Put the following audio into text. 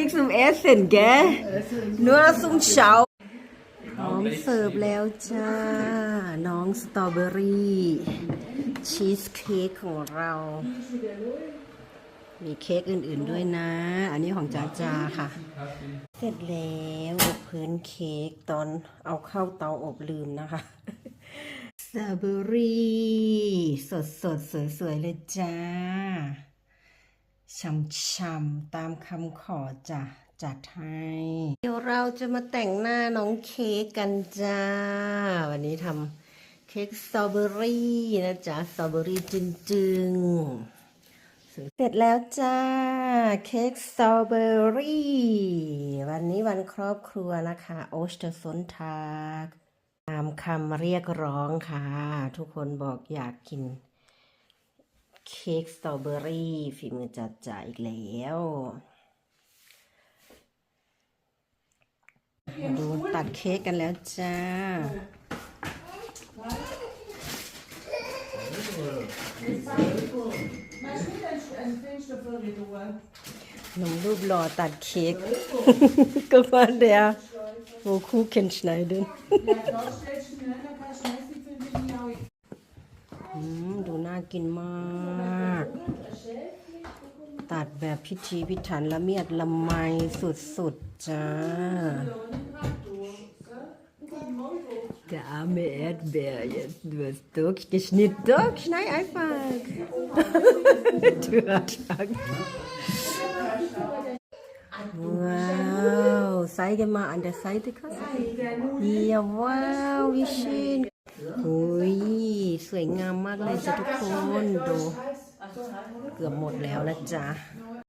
Nichts zum Essen, gell? Nur zum Schauen. พร้อมเสิร์ฟแล้วจ้า น้องสตรอเบอรี่ชีสเค้กของเรา มีเค้กอื่นๆด้วยนะ อันนี้ของจ้าจาค่ะ เสร็จแล้วอบพื้นเค้กตอนเอาเข้าเตาอบลืมนะคะสตรอเบอรี่สดๆ สวยๆ เลยจ้า ช่ำๆตามคำขอจ้ะจัดให้เดี๋ยวเราจะมาแต่งหน้าน้องเค้กกันจ้า วันนี้ทำเค้กสตรอเบอรี่นะจ๊ะสตรอเบอรี่จึงๆเสร็จแล้วจ้า เค้กสตรอเบอรี่ วันนี้วันครอบครัวนะคะโอสเตอร์ซนทากตามคำเรียกร้องค่ะ ทุกคนบอกอยากกิน เค้กสตรอเบอรี่ฝีมือจัดจ่าอีกแล้วดูตัดเค้กกันแล้วจ้า หนุ่มรูปหล่อตัดเค้กก็มาเดียวโอ้คู่เคนชไนเดนดูน่ากินมาก ตัดแบบพิธีพิถันละเมียดละไมสุดๆจ้าจะเอาเมดเบอร์ยัดดูสตุกกิชนิดตุกไหนไอ้ฟังดูอัดฟังว้าวไซส์กันมาอันเดอร์ไซส์ดีค่ะเยี่ยมว้าววิชินโอ้ยสวยงามมากเลยจ้ะทุกคนดู เกือบหมดแล้วนะจ๊ะ